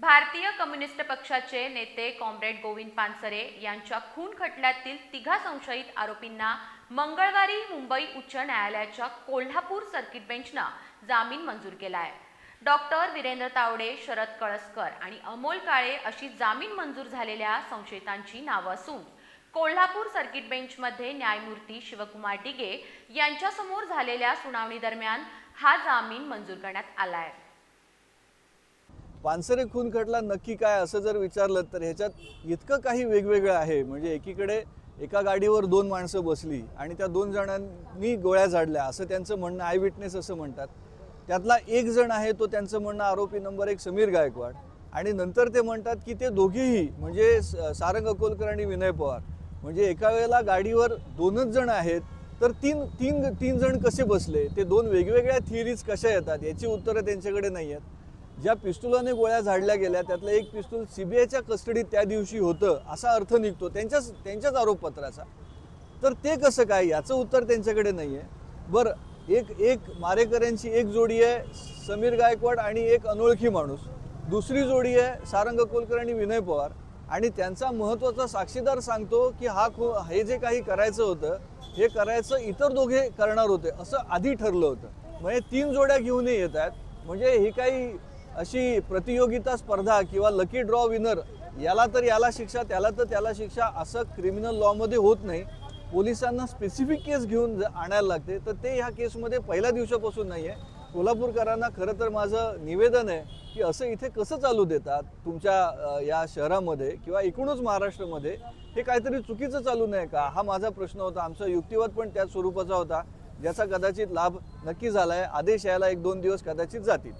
भारतीय कम्युनिस्ट पक्षाचे नेते कॉम्रेड गोविंद पानसरे यांच्या खून खटल्यातील तिघा संशयित आरोपींना मंगळवारी मुंबई उच्च न्यायालयाच्या कोल्हापूर सर्किट बेंचनं जामीन मंजूर केला आहे डॉक्टर वीरेंद्र तावडे शरद कळसकर आणि अमोल काळे अशी जामीन मंजूर झालेल्या संशयितांची नावं असून कोल्हापूर सर्किट बेंचमध्ये न्यायमूर्ती शिवकुमार डिगे यांच्यासमोर झालेल्या सुनावणी दरम्यान हा जामीन मंजूर करण्यात आला आहे पानसरे खून खटला नक्की काय असं जर विचारलं तर ह्याच्यात इतकं काही वेगवेगळं आहे. म्हणजे एकीकडे एका गाडीवर दोन माणसं बसली आणि त्या दोन जणांनी गोळ्या झाडल्या असं त्यांचं म्हणणं आय विटनेस असं म्हणतात. त्यातला एक जण आहे तो त्यांचं म्हणणं आरोपी नंबर एक समीर गायकवाड. आणि नंतर ते म्हणतात की ते दोघेही म्हणजे स- सारंग अकोलकर आणि विनय पवार म्हणजे एका वेळेला गाडीवर दोनच जण आहेत तर तीन तीन तीन जण कसे बसले? ते दोन वेगवेगळ्या थिअरीज कशा येतात? याची उत्तरं त्यांच्याकडे नाही आहेत ज्या पिस्तुलाने गोळ्या झाडल्या गेल्या त्यातलं एक पिस्तूल सीबीआयच्या कस्टडीत त्या दिवशी होतं असा अर्थ निघतो. त्यांच्याच त्यांच्याच आरोपपत्राचा. तर ते कसं काय? याचं उत्तर त्यांच्याकडे नाही आहे बरं एक एक मारेकऱ्यांची एक जोडी आहे समीर गायकवाड आणि एक अनोळखी माणूस. दुसरी जोडी आहे सारंग कोलकर आणि विनय पवार. आणि त्यांचा महत्त्वाचा साक्षीदार सांगतो की हा खो हे जे काही करायचं होतं हे करायचं इतर दोघे करणार होते असं आधी ठरलं होतं. म्हणजे तीन जोड्या घेऊनही येत आहेत. म्हणजे ही काही अशी प्रतियोगिता स्पर्धा किंवा लकी ड्रॉ विनर याला तर याला शिक्षा त्याला तर त्याला शिक्षा असं क्रिमिनल लॉमध्ये होत नाही. पोलिसांना स्पेसिफिक केस घेऊन आणायला लागते. तर ते ह्या केसमध्ये पहिल्या दिवसापासून नाही आहे कोल्हापूरकरांना खरं तर माझं निवेदन आहे की असं इथे कसं चालू देतात तुमच्या या शहरामध्ये किंवा एकूणच महाराष्ट्रामध्ये? हे काहीतरी चुकीचं चालू नये का? हा माझा प्रश्न होता. आमचा युक्तिवाद पण त्याच स्वरूपाचा होता. ज्याचा कदाचित लाभ नक्की झाला आहे आदेश यायला एक दोन दिवस कदाचित जातील.